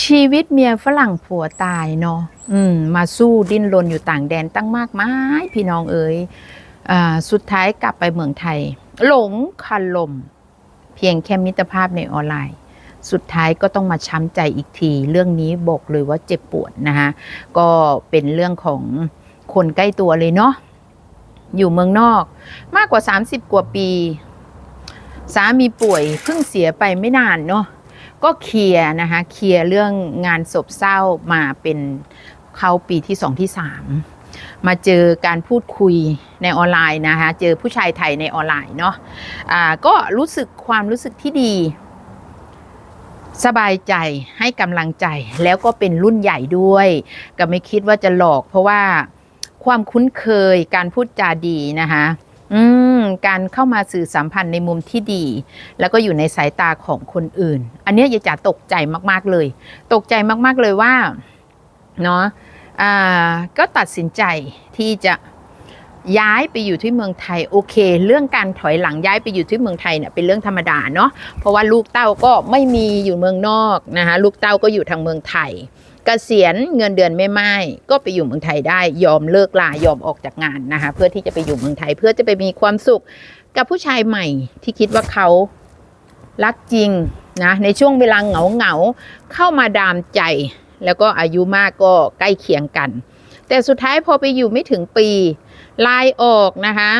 ชีวิตเมียฝรั่งผัวตายเนาะอืม มาสู้ดิ้นรนอยู่ต่างแดนตั้งมากมายพี่น้องเอ๋ยอ่าสุดท้ายกลับไปเมืองไทย หลงคาลม เพียงแค่มิตรภาพในออนไลน์ สุดท้ายก็ต้องมาช้ำใจอีกที เรื่องนี้บอกเลยว่าเจ็บปวดนะคะก็เป็นเรื่องของคนใกล้ตัวเลยเนาะอยู่เมืองนอก มากกว่า 30 กว่าปี สามีป่วยเพิ่งเสียไปไม่นานเนาะ ก็เคลียร์นะคะเคลียร์เรื่องงานศพเศร้ามาเป็นเข้าปีที่สองที่สามมาเจอการพูดคุยในออนไลน์นะคะเจอผู้ชายไทยในออนไลน์เนาะอ่าก็รู้สึกความรู้สึกที่ดี สบายใจให้กำลังใจแล้วก็เป็นรุ่นใหญ่ด้วย ก็ไม่คิดว่าจะหลอกเพราะว่าความคุ้นเคยการพูดจาดีนะคะ อืมการเข้ามาสื่อสัมพันธ์ในมุมที่ดี แล้วก็อยู่ในสายตาของคนอื่น อันเนี้ยยายจ๋าตกใจมากๆเลย ตกใจมากๆเลยว่าเนาะอ่าก็ตัดสินใจที่จะย้ายไปอยู่ที่เมืองไทยโอเค เรื่องการถอยหลังย้ายไปอยู่ที่เมืองไทยเนี่ยเป็นเรื่องธรรมดาเนาะเพราะว่าลูกเต้าก็ไม่มีอยู่เมืองนอกนะคะลูกเต้าก็อยู่ทางเมืองไทย กษียณเงินเดือนไม่ไม่ก็ไปอยู่เมืองไทยได้ยอมเลิกลายอมออกจากงานนะคะเพื่อที่จะไปอยู่เมืองไทยเพื่อจะไปมีความสุขกับผู้ชายใหม่ที่คิดว่าเขารักจริงนะในช่วงเวลาเหงาเหงาเข้ามาดามใจ แล้วก็อายุมากก็ใกล้เคียงกัน แต่สุดท้ายพอไปอยู่ไม่ถึงปีลายออกนะคะ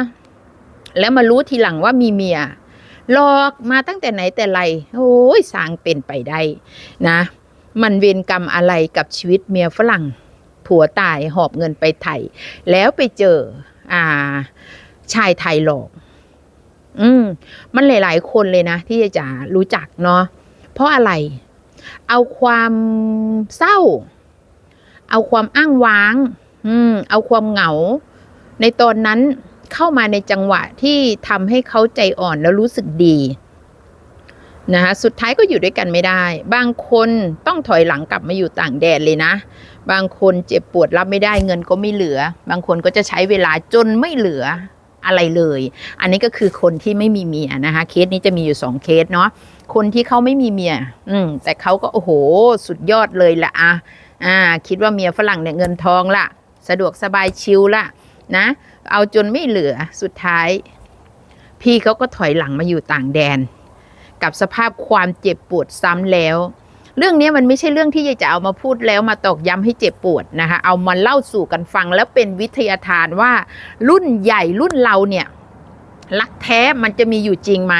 แล้วมารู้ทีหลังว่ามีเมียหลอกมาตั้งแต่ไหนแต่ไรโอ้ยสางเป็นไปได้นะ มันเวรกรรมอะไรกับชีวิตเมียฝรั่ง ผัวตายหอบเงินไปไทย แล้วไปเจออ่าชายไทยหลอก อืม มันหลาย ๆ คนเลยนะ ที่จะรู้จักเนาะ เพราะอะไร เอาความเศร้า เอาความอ้างว้าง อืม เอาความเหงา ในตอนนั้นเข้ามาในจังหวะที่ทำให้เขาใจอ่อนแล้วรู้สึกดี นะคะสุดท้ายก็อยู่ด้วยกันไม่ได้ บางคนต้องถอยหลังกลับมาอยู่ต่างแดนเลยนะ บางคนเจ็บปวดรับไม่ได้เงินก็ไม่เหลือ บางคนก็จะใช้เวลาจนไม่เหลืออะไรเลย อันนี้ก็คือคนที่ไม่มีเมียนะคะเคสนี้จะมีอยู่สองเคสเนาะคนที่เขาไม่มีเมีย อืมแต่เขาก็โอ้โห สุดยอดเลยละอะอ่า คิดว่าเมียฝรั่งเนี่ยเงินทองละสะดวกสบายชิลละนะ เอาจนไม่เหลือสุดท้าย พี่เขาก็ถอยหลังมาอยู่ต่างแดน กับสภาพความเจ็บปวดซ้ำแล้ว เรื่องนี้มันไม่ใช่เรื่องที่ยายจะเอามาพูดแล้วมาตอกย้ำให้เจ็บปวดนะคะ เอามาเล่าสู่กันฟังแล้วเป็นวิทยาทานว่า รุ่นใหญ่รุ่นเราเนี่ยรักแท้มันจะมีอยู่จริงไหม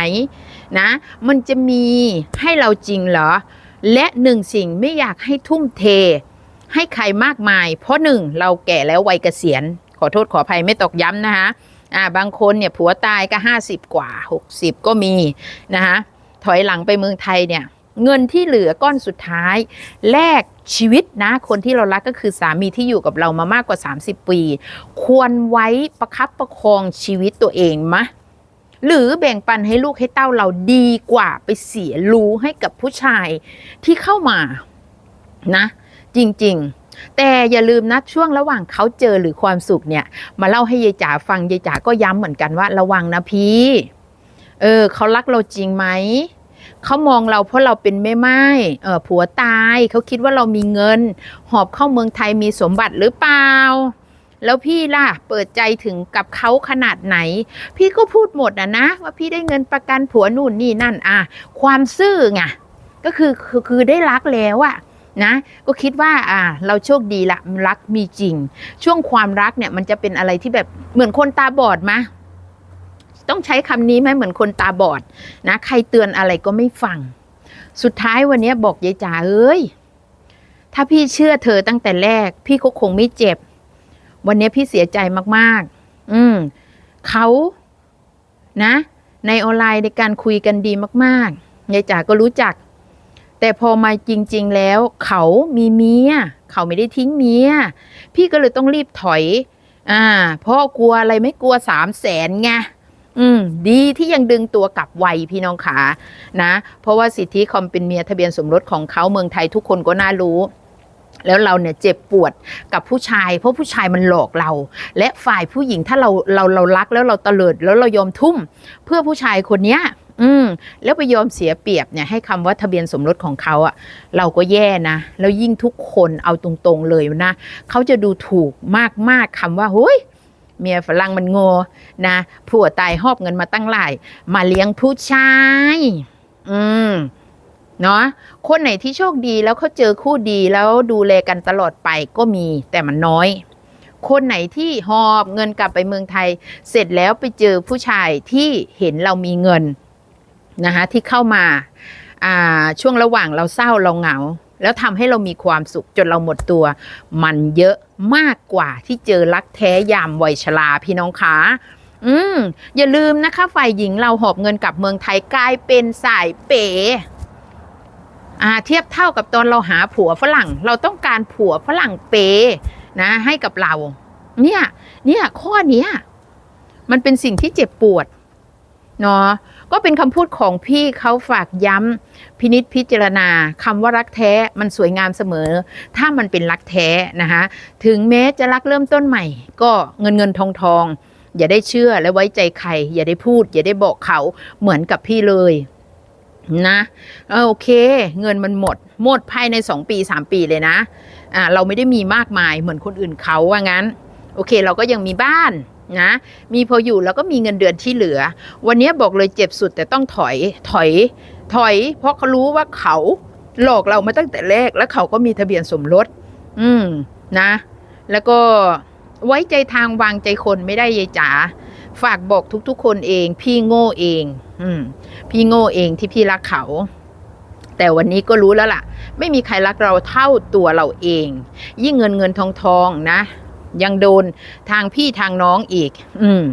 นะ มันจะมีให้เราจริงเหรอ และหนึ่งสิ่งไม่อยากให้ทุ่มเท ให้ใครมากมาย เพราะหนึ่งเราแก่แล้ววัยเกษียณ ขอโทษขออภัยไม่ตอกย้ำนะคะอ่าบางคนเนี่ยผัวตายก็ 50 กว่า 60 ก็มีนะคะ ถอยหลังไปเมืองไทยเนี่ยเงินที่เหลือก้อนสุดท้าย แลกชีวิตนะ คนที่เรารักก็คือสามีที่อยู่กับเรามามากกว่า 30 ปี ควรไว้ประคับประคองชีวิตตัวเองมะ หรือแบ่งปันให้ลูกให้เต้าเราดีกว่าไปเสียรู้ให้กับผู้ชายที่เข้ามานะ จริงๆแต่อย่าลืมนะช่วงระหว่างเขาเจอหรือความสุขเนี่ย มาเล่าให้ยายจ๋าฟังยายจ๋าก็ย้ำเหมือนกันว่าระวังนะพี่ เออเขารักเราจริงไหมเขามองเราเพราะเราเป็นแม่ไม้เออผัวตายเขาคิดว่าเรามีเงิน หอบเข้าเมืองไทยมีสมบัติหรือเปล่า แล้วพี่ล่ะเปิดใจถึงกับเขาขนาดไหน พี่ก็พูดหมดนะนะ ว่าพี่ได้เงินประกันผัวนู่นนี่นั่นอะความซื่อไงก็คือคือคือได้รักแล้วอะนะก็คิดว่าอ่าเราโชคดีละรักมีจริง ช่วงความรักเนี่ยมันจะเป็นอะไรที่แบบเหมือนคนตาบอดมะ ต้องใช้คำนี้ไหมเหมือนคนตาบอดนะใครเตือนอะไรก็ไม่ฟัง สุดท้ายวันนี้บอกยายจ๋าเอ้ยถ้าพี่เชื่อเธอตั้งแต่แรก พี่ก็คงไม่เจ็บ วันนี้พี่เสียใจมากๆ อืมเขานะ ในออนไลน์ในการคุยกันดีมากๆยายจ๋าก็รู้จัก แต่พอมาจริง ๆ แล้ว เขามีเมียเขาไม่ได้ทิ้งเมียพี่ก็เลยต้องรีบถอย อ่า เพราะกลัวอะไรไม่กลัวสามแสนไง อืมดีที่ยังดึงตัวกลับไวพี่น้องขานะ เพราะว่าสิทธิคอมเป็นเมียทะเบียนสมรสของเขาเมืองไทยทุกคนก็น่ารู้แล้วเราเนี่ยเจ็บปวดกับผู้ชาย เพราะผู้ชายมันหลอกเรา และฝ่ายผู้หญิงถ้าเราเราเรารักแล้วเราเตลิดแล้วเรายอมทุ่ม เพื่อผู้ชายคนเนี้ยอืมแล้วไปยอมเสียเปรียบเนี่ยให้คำว่าทะเบียนสมรสของเขาอะเราก็แย่นะ แล้วยิ่งทุกคนเอาตรงๆเลยนะ เขาจะดูถูกมากๆคำว่าเฮ้ย เมียฝรั่งมันโง่นะผัวตายหอบเงินมาตั้งหลาย มาเลี้ยงผู้ชาย อืมเนาะคนไหนที่โชคดีแล้วเขาเจอคู่ดีแล้วดูแลกันตลอดไปก็มีแต่มันน้อย คนไหนที่หอบเงินกลับไปเมืองไทย เสร็จแล้วไปเจอผู้ชายที่เห็นเรามีเงินนะคะที่เข้ามาอ่าช่วงระหว่างเราเศร้าเราเหงา แล้วทำให้เรามีความสุขจนเราหมดตัว มันเยอะมากกว่าที่เจอรักแท้ยามวัยชราพี่น้องคะอืมอย่าลืมนะคะฝ่ายหญิงเราหอบเงินกลับเมืองไทยกลายเป็นสายเป๋อ่าเทียบเท่ากับตอนเราหาผัวฝรั่ง เราต้องการผัวฝรั่งเปย์นะ ให้กับเรา เนี่ย เนี่ยข้อเนี้ยมันเป็นสิ่งที่เจ็บปวดเนาะ ก็เป็นคำพูดของพี่เขาฝากย้ำพินิษพิจารณาคำว่ารักแท้มันสวยงามเสมอ ถ้ามันเป็นรักแท้นะคะถึงแม้จะรักเริ่มต้นใหม่ ก็เงินเงินทองทองอย่าได้เชื่อและไว้ใจใคร อย่าได้พูด อย่าได้บอกเขาเหมือนกับพี่เลยนะเออโอเค เงินมันหมด หมดภายใน 2 ปี 3 ปีเลยนะอ่าเราไม่ได้มีมากมายเหมือนคนอื่นเขาว่างั้น โอเค เราก็ยังมีบ้าน นะมีพออยู่แล้วก็มีเงินเดือนที่เหลือ วันนี้บอกเลยเจ็บสุดแต่ต้องถอยถอย ถอย เพราะเขารู้ว่าเขาหลอกเรามาตั้งแต่แรกแล้วเขาก็มีทะเบียนสมรส อืมนะ แล้วก็ไว้ใจทางวางใจคนไม่ได้ยายจ๋าฝากบอกทุกๆ คนเอง พี่โง่เอง อืม พี่โง่เองที่พี่รักเขา แต่วันนี้ก็รู้แล้วล่ะ ไม่มีใครรักเราเท่าตัวเราเอง ยิ่งเงินเงินทองทองนะ ยังโดนทางพี่ทางน้องอีก อืม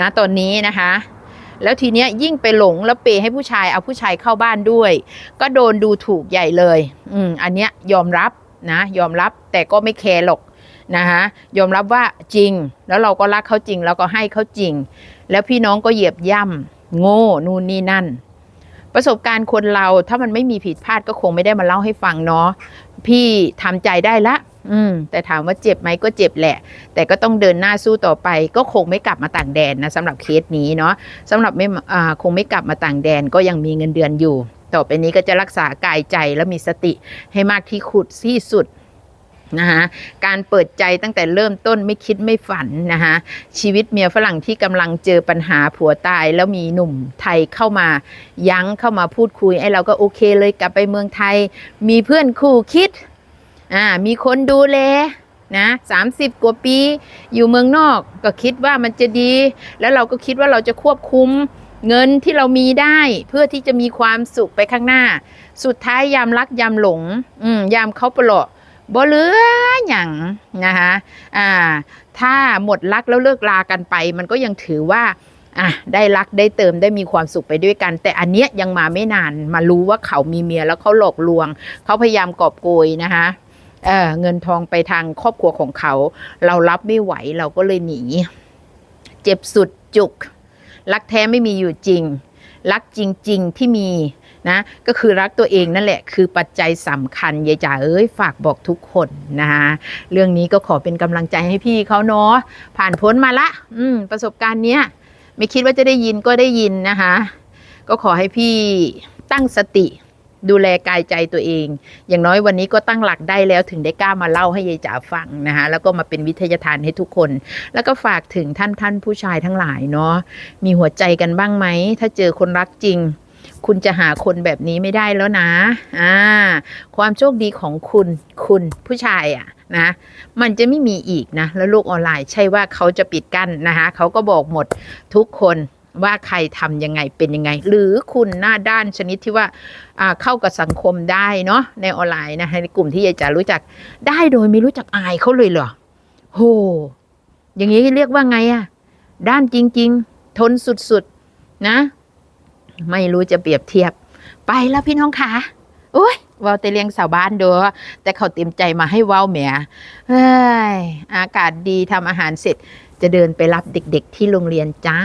นะตอนนี้นะคะ แล้วทีเนี้ยยิ่งไปหลงแล้วเปยให้ผู้ชายเอาผู้ชายเข้าบ้านด้วย ก็โดนดูถูกใหญ่เลย อืม อันเนี้ยยอมรับนะ ยอมรับแต่ก็ไม่แคร์หรอกนะคะยอมรับว่าจริง แล้วเราก็รักเขาจริง แล้วก็ให้เขาจริง แล้วพี่น้องก็เหยียบย่ำโง่นู่นนี่นั่น ประสบการณ์คนเราถ้ามันไม่มีผิดพลาดก็คงไม่ได้มาเล่าให้ฟังเนาะพี่ทำใจได้ละอืมแต่ถามว่าเจ็บไหมก็เจ็บแหละ แต่ก็ต้องเดินหน้าสู้ต่อไป ก็คงไม่กลับมาต่างแดนนะสำหรับเคสนี้เนาะสำหรับไม่อ่าคงไม่กลับมาต่างแดนก็ยังมีเงินเดือนอยู่ ต่อไปนี้ก็จะรักษากายใจและมีสติให้มากที่ขุดที่สุดนะคะการเปิดใจตั้งแต่เริ่มต้นไม่คิดไม่ฝันนะคะชีวิตเมียฝรั่งที่กำลังเจอปัญหาผัวตายแล้วมีหนุ่มไทยเข้ามายั้งเข้ามาพูดคุยไอ้เราก็โอเคเลยกลับไปเมืองไทย มีเพื่อนคู่คิด อ่ามีคนดูแลนะสามสิบกว่าปี อยู่เมืองนอกก็คิดว่ามันจะดี แล้วเราก็คิดว่าเราจะควบคุมเงินที่เรามีได้เพื่อที่จะมีความสุขไปข้างหน้า สุดท้ายยามรักยามหลง อืมยามเขาปลาะบ่เหลืออย่างนะคะอ่า ถ้าหมดรักแล้วเลิกลากันไป มันก็ยังถือว่าอะได้รักได้เติมได้มีความสุขไปด้วยกัน แต่อันเนี้ยยังมาไม่นานมารู้ว่าเขามีเมียแล้วเขาหลอกลวง เขาพยายามกอบโกยนะคะ เเงินทองไปทางครอบครัวของเขา เรารับไม่ไหวเราก็เลยหนี เจ็บสุดจุก รักแท้ไม่มีอยู่จริง รักจริง ๆที่มีนะก็คือรักตัวเองนั่นแหละคือปัจจัยสำคัญยายจ๋าเอ้ยฝากบอกทุกคนนะคะเรื่องนี้ก็ขอเป็นกำลังใจให้พี่เขาเนาะผ่านพ้นมาละ อืม ประสบการณ์เนี้ยไม่คิดว่าจะได้ยินก็ได้ยินนะคะก็ขอให้พี่ตั้งสติ ดูแลกายใจตัวเอง อย่างน้อยวันนี้ก็ตั้งหลักได้แล้วถึงได้กล้ามาเล่าให้ยายจ๋าฟังนะคะแล้วก็มาเป็นวิทยาทานให้ทุกคน แล้วก็ฝากถึงท่านท่านผู้ชายทั้งหลายเนาะมีหัวใจกันบ้างไหม ถ้าเจอคนรักจริง คุณจะหาคนแบบนี้ไม่ได้แล้วนะอ่าความโชคดีของคุณคุณผู้ชายอะนะมันจะไม่มีอีกนะ แล้วโลกออนไลน์ใช่ว่าเขาจะปิดกั้นนะคะเขาก็บอกหมดทุกคน ว่าใครทำยังไงเป็นยังไง หรือคุณหน้าด้านชนิดที่ว่าเข้ากับสังคมได้เนาะในออนไลน์นะในกลุ่มที่ยายจ๋ารู้จักได้โดยไม่รู้จักอายเขาเลยเหรอโหอย่างนี้เรียกว่าไงอะด้านจริง ๆ ทนสุดๆนะ ไม่รู้จะเปรียบเทียบ ไปแล้วพี่น้องคะโอ้ยว้าแต่เลี้ยงสาวบ้านเด้อแต่เขาเต็มใจมาให้ว้าแหมเฮ้ยอากาศดีทำอาหารเสร็จ จะเดินไปรับเด็ก ๆ ที่โรงเรียนจ้า